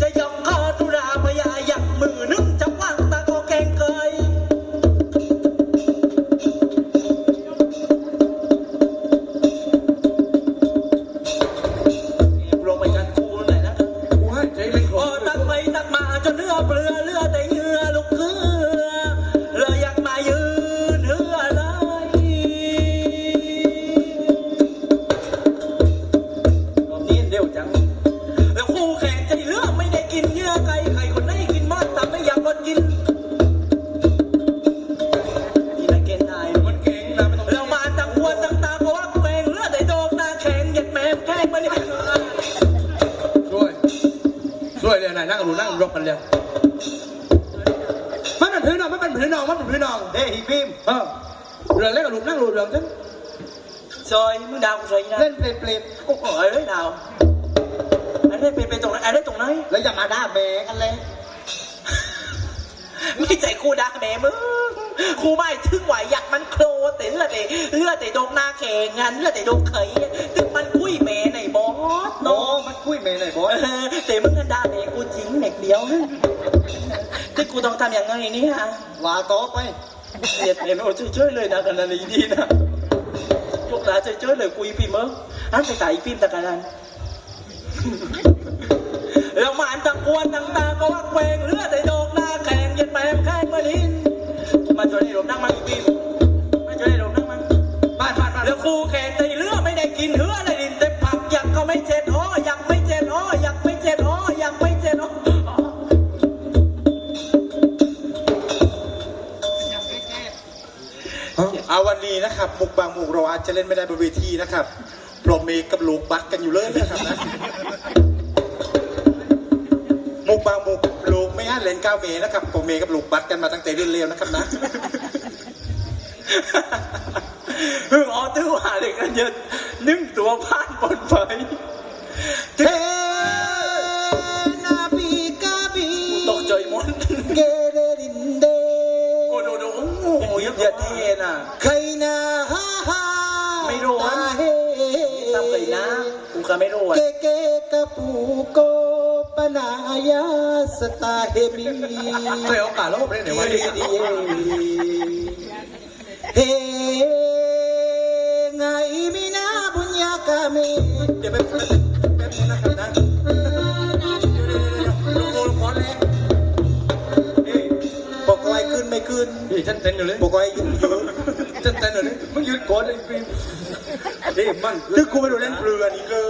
จ กับหนูนั่งรบกันเลยมันเป็นพื้นนองมันเป็นพื้นนองมันเป็นพื้นนองเฮ้ยพิมเออเรือเล่นกับหนูนั่งรูเรือฉันซอยมึงดาวกูซอยนะเล่นเปรตเปรตโอ้โหเอ้ยดาวอันนี้เป็นไปตรงไหนอันนี้ตรงไหนแล้วอย่ามาด่าแม่กันเลยไม่ใจครูดักแม่มึงครูไม่ถึงไหวอยากมันโครแต่เลือดแต่เลือดแต่โดกหน้าแข่งงานเลือดแต่โดกเขยตึงมันคุยแม่ไหน บอสน้อเนาะงมันคุยแม่หน่อยบอเอสอแต่มึงกันด่าแม่กูจริงเด็กเดียวที่กูต้องทำอย่างไงนี่ฮะว่าต่อไปเนียเอ็มโอ้ช่วยๆเลยนะกันนันดีนะพวกหลานช่วยๆเลยคุยพิมพ์เอออันไปตายพิมพ์ตะกันนันแล้วมาอันตังกวนตังตาก็วักเวงเลือดไอ้ดอกห เราอาจจะเล่นไม่ได้บนเวทีนะครับเพราะเมย์กับลูกบักกันอยู่เลยนะครับนะมุกบางมุกลูกไม่อาจเล่นก้าวเมย์นะครับผมเมย์กับลูกบักกันมาตั้งแต่เรียนเร็วนะครับนะเพิ่งออตื้อว่าเลยกันเยอะนึ่งตัวผ่านบนไฟเฮ้นาบีกาบีตกใจหมดเกเรดินเดโอ้โหโอ้โหยับยัดเทน่ะใครนาฮ่า กูก็ไม่รู้อะ เกเกกะปูโกปนายาสตาเฮมีเคยโอกาสแล้วผมเล่นไหนวะเฮ้ไงมีนาบุญญากาเมเดี๋ยวแป๊บนึงแป๊บนึงนะครับนะลูกโลกขอแรงเฮ้ยบอกไว้ขึ้นไม่ขึ้นพี่ฉันเต้นอยู่เลยบอกไว้ยืนยื นฉันเต้นอยู่เลยมึงยืนก่อนไอ้ฟิล์มเฮ้ยมันคือกูไปดูเล่นเรือนี่คือ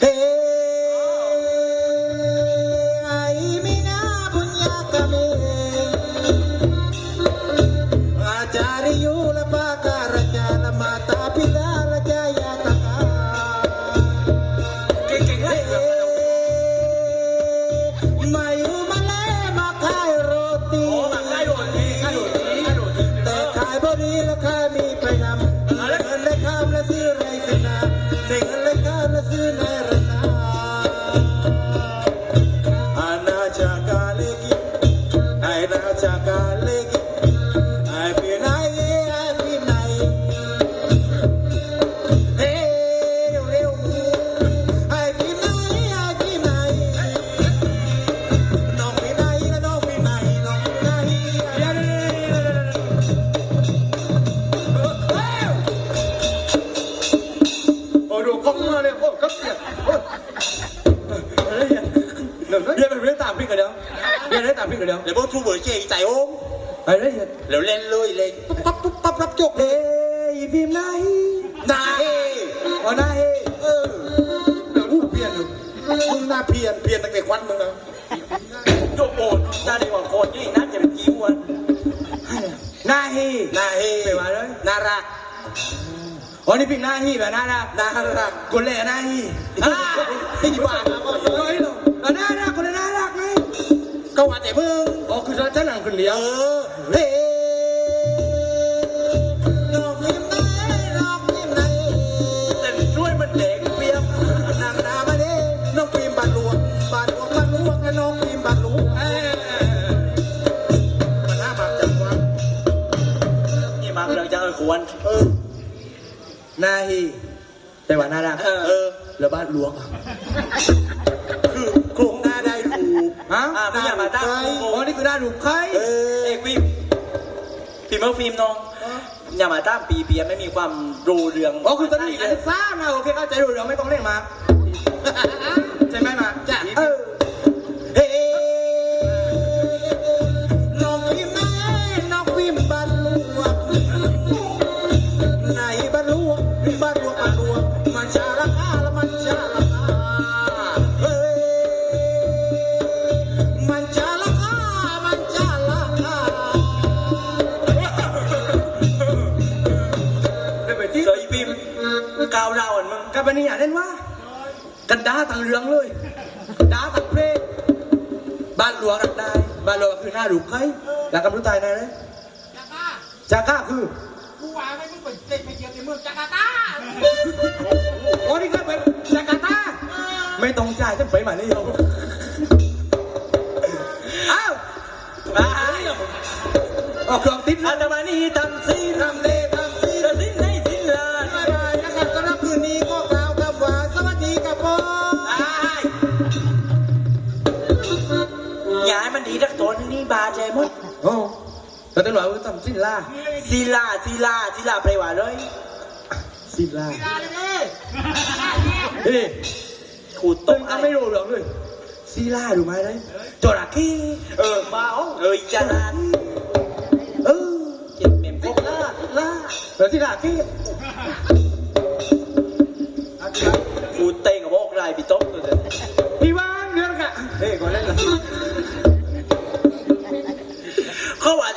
เฮ้ พี่กันเดี๋ยวเดี๋ยวพวกทูเบอร์เจ๊ใจโอ้มไปเลยเดี๋ยวเล่นเลยเล่นปั๊บปั๊บปั๊บรับจบเฮ้ยพี่นายนาเฮ้อ๋อนาเฮ้เออเดี๋ยวเปลี่ยนอยู่มึงหน้าเพียนเพียนตั้งแต่ควันมึงนะโยกโอนน่าดีกว่าโคนนี่น่าจะเป็นกิ้วอะนาเฮ้นาเฮ้ไปมาเลยน่ารักอ๋อนี่พี่นาเฮ้แบบน่ารักน่ารักคนแรกนาเฮ้อ่าที่บ้านนะเฮ้ เดียเอวอเฮ้น้องพิมไหนน้องพิมไหนแต่ด้วยมันเด็กเปียกนางนามาเด้น้องพิมพ์บาดหลวงบาดหลวงบาดหลวงและน้องพิมพ์บาดหลวงเอ้ยมันน่าบาดจังวะนี่มาเรื่องจะเออควรเออนาเฮ้แต่ว่าน่ารักเออแล้วบ้านหลวงคือโครง ฮะอ่าไม่อยากมาตั้งอ๋อนี่คือหน้าดูใคร เออเอกฟิล์มฟิล์มเมอร์ฟิล์มน้องอย่ามาตั้งปีเปียไม่มีความรู้เรื่องอ๋อคือตอนนี้การศึกษานะโอเคเข้าใจรู้เรื่องไม่ต้องเล่นมากใช่ไหมมาจ้ะเออ บวันนี้อย่าเล่นว่ากันด่าทางเรื่องเลยด่าทางเพลงบ้านหลวงรักได้บ้านหลวงคือหน้าดูใครแล้วกำรู้ตายนายเลยจาก้าคือกูว่าไม่มึงไปเด็กไปเที่ยวในเมืองจาการ์ตาโอ้นี่ก็เป็นจาการ์ตาไม่ต้องจ่ายฉันไปมานี่เอาอ้าวอ่าเอาเครื่องติดอัแล้วนตมานีทำซีทำเล แต่ตำรวจทำสิ้นล่าศิลาศิลาศิลาไปว่าเลยสิ้นล่าตาเลยเด้เฮ้ยขูดตตึกงก็ไม่รู้เรื่องเลยซีล่าดูไหมเลยจระเข้เออมาอ๋อเอ้ยจาราเออเจ็บเมมพวกล่าล่าแล้วซีล่าขี้ขูดเตงกับพวกไรพี่ต๊อกตัวเดียวพี่บ้านเรื่องกะเฮ้ยก่อนเล่นละเขาว่า